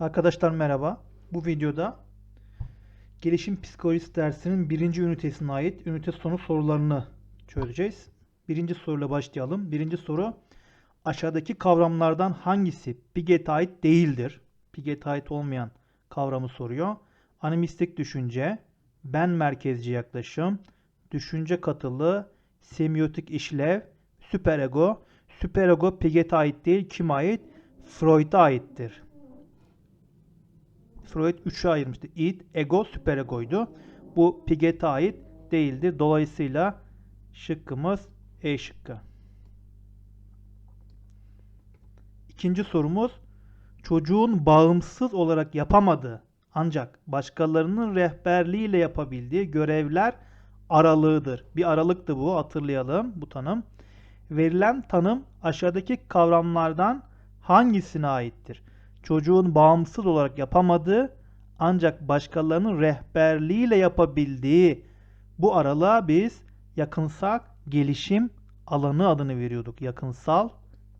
Arkadaşlar merhaba. Bu videoda gelişim psikolojisi dersinin birinci ünitesine ait ünite sonu sorularını çözeceğiz. Birinci soruyla başlayalım. Birinci soru aşağıdaki kavramlardan hangisi Piaget'e ait değildir? Piaget'e ait olmayan kavramı soruyor. Animistik düşünce, ben merkezci yaklaşım, düşünce katılı, semiotik işlev, süperego. Süperego Piaget'e ait değil, kime ait? Freud'a aittir. Freud 3'e ayırmıştı. Id, ego, süperegoydu. Bu Piaget'e ait değildir. Dolayısıyla şıkkımız E şıkkı. İkinci sorumuz çocuğun bağımsız olarak yapamadığı ancak başkalarının rehberliğiyle yapabildiği görevler aralığıdır. Bir aralıktı bu hatırlayalım bu tanım. Verilen tanım aşağıdaki kavramlardan hangisine aittir? Çocuğun bağımsız olarak yapamadığı ancak başkalarının rehberliğiyle yapabildiği bu aralığa biz yakınsal gelişim alanı adını veriyorduk. Yakınsal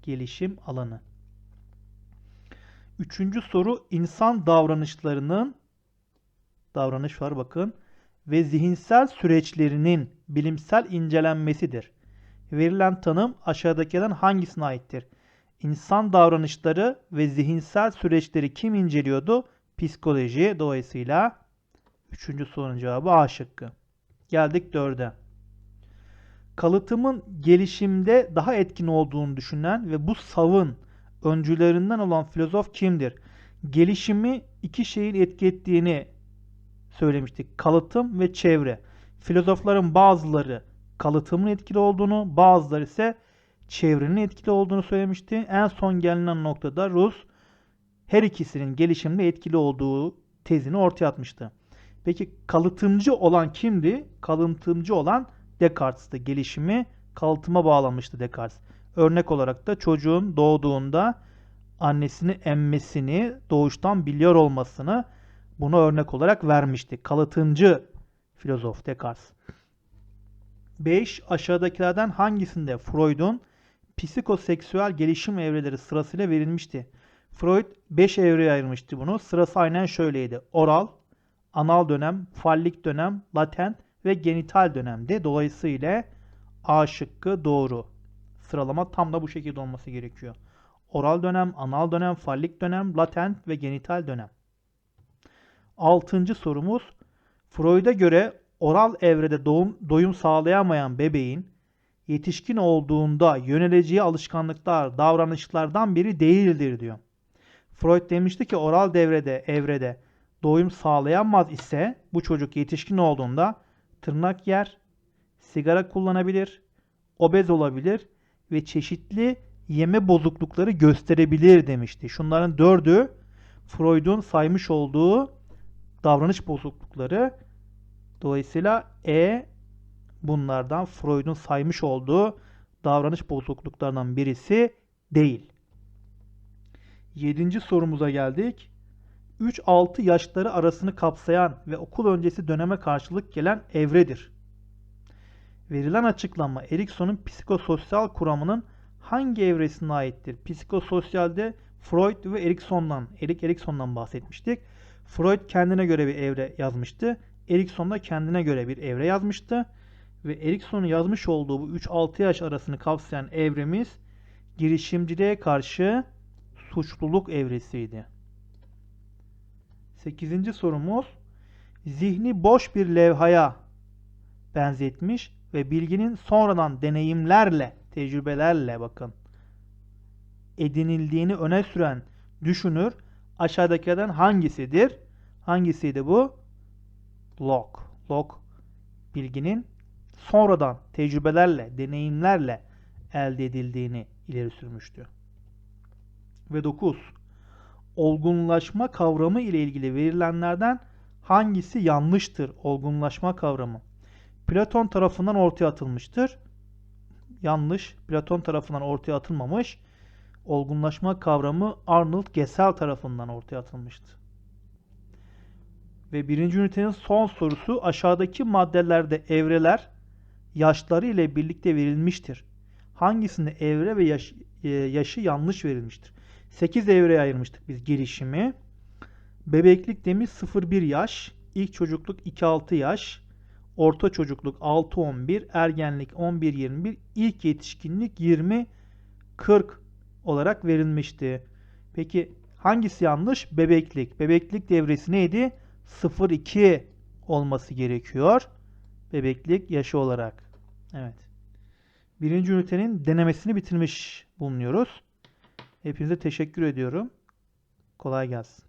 gelişim alanı. Üçüncü soru insan davranışlarının davranış var bakın ve zihinsel süreçlerinin bilimsel incelenmesidir. Verilen tanım aşağıdakilerden hangisine aittir? İnsan davranışları ve zihinsel süreçleri kim inceliyordu? Psikoloji. Dolayısıyla üçüncü sorunun cevabı A şıkkı. Geldik dörde. Kalıtımın gelişimde daha etkin olduğunu düşünen ve bu savın öncülerinden olan filozof kimdir? Gelişimi iki şeyin etki ettiğini söylemiştik. Kalıtım ve çevre. Filozofların bazıları kalıtımın etkili olduğunu, bazıları ise çevrenin etkili olduğunu söylemişti. En son gelinen noktada Rus her ikisinin gelişimde etkili olduğu tezini ortaya atmıştı. Peki kalıtımcı olan kimdi? Kalıtımcı olan Descartes'tı. Gelişimi kalıtıma bağlamıştı Descartes. Örnek olarak da çocuğun doğduğunda annesini emmesini, doğuştan biliyor olmasını buna örnek olarak vermişti. Kalıtıncı filozof Descartes. 5. Aşağıdakilerden hangisinde Freud'un psikoseksüel gelişim evreleri sırasıyla verilmişti? Freud 5 evreye ayırmıştı bunu. Sırası aynen şöyleydi. Oral, anal dönem, fallik dönem, latent ve genital dönemdi. Dolayısıyla A şıkkı doğru. Sıralama tam da bu şekilde olması gerekiyor. Oral dönem, anal dönem, fallik dönem, latent ve genital dönem. Altıncı sorumuz. Freud'a göre oral evrede doğum, doyum sağlayamayan bebeğin yetişkin olduğunda yöneleceği alışkanlıklar, davranışlardan biri değildir diyor. Freud demişti ki oral devrede, evrede doyum sağlayamaz ise bu çocuk yetişkin olduğunda tırnak yer, sigara kullanabilir, obez olabilir ve çeşitli yeme bozuklukları gösterebilir demişti. Şunların dördü Freud'un saymış olduğu davranış bozuklukları. Dolayısıyla E bunlardan Freud'un saymış olduğu davranış bozukluklarından birisi değil. Yedinci sorumuza geldik. 3-6 yaşları arasını kapsayan ve okul öncesi döneme karşılık gelen evredir. Verilen açıklama Erikson'un psikososyal kuramının hangi evresine aittir? Psikososyalde Freud ve Erikson'dan, Erik Erikson'dan bahsetmiştik. Freud kendine göre bir evre yazmıştı. Erikson da kendine göre bir evre yazmıştı. Ve Erikson'un yazmış olduğu bu 3-6 yaş arasını kapsayan evremiz girişimciliğe karşı suçluluk evresiydi. 8. sorumuz zihni boş bir levhaya benzetmiş ve bilginin sonradan deneyimlerle, tecrübelerle bakın edinildiğini öne süren düşünür aşağıdakilerden hangisidir? Hangisiydi bu? Locke. Locke bilginin sonradan tecrübelerle, deneyimlerle elde edildiğini ileri sürmüştü. Ve 9. Olgunlaşma kavramı ile ilgili verilenlerden hangisi yanlıştır? Olgunlaşma kavramı. Platon tarafından ortaya atılmıştır. Yanlış. Platon tarafından ortaya atılmamış. Olgunlaşma kavramı Arnold Gesell tarafından ortaya atılmıştı. Ve birinci ünitenin son sorusu aşağıdaki maddelerde evreler yaşları ile birlikte verilmiştir. Hangisinde evre ve yaş, e, yaşı yanlış verilmiştir? 8 evreye ayırmıştık biz gelişimi. Bebeklik demiş 0-1 yaş, ilk çocukluk 2-6 yaş, orta çocukluk 6-11, ergenlik 11-21, ilk yetişkinlik 20-40 olarak verilmişti. Peki hangisi yanlış? Bebeklik. Bebeklik devresi neydi? 0-2 olması gerekiyor. Bebeklik yaşı olarak. Evet. Birinci ünitenin denemesini bitirmiş bulunuyoruz. Hepinize teşekkür ediyorum. Kolay gelsin.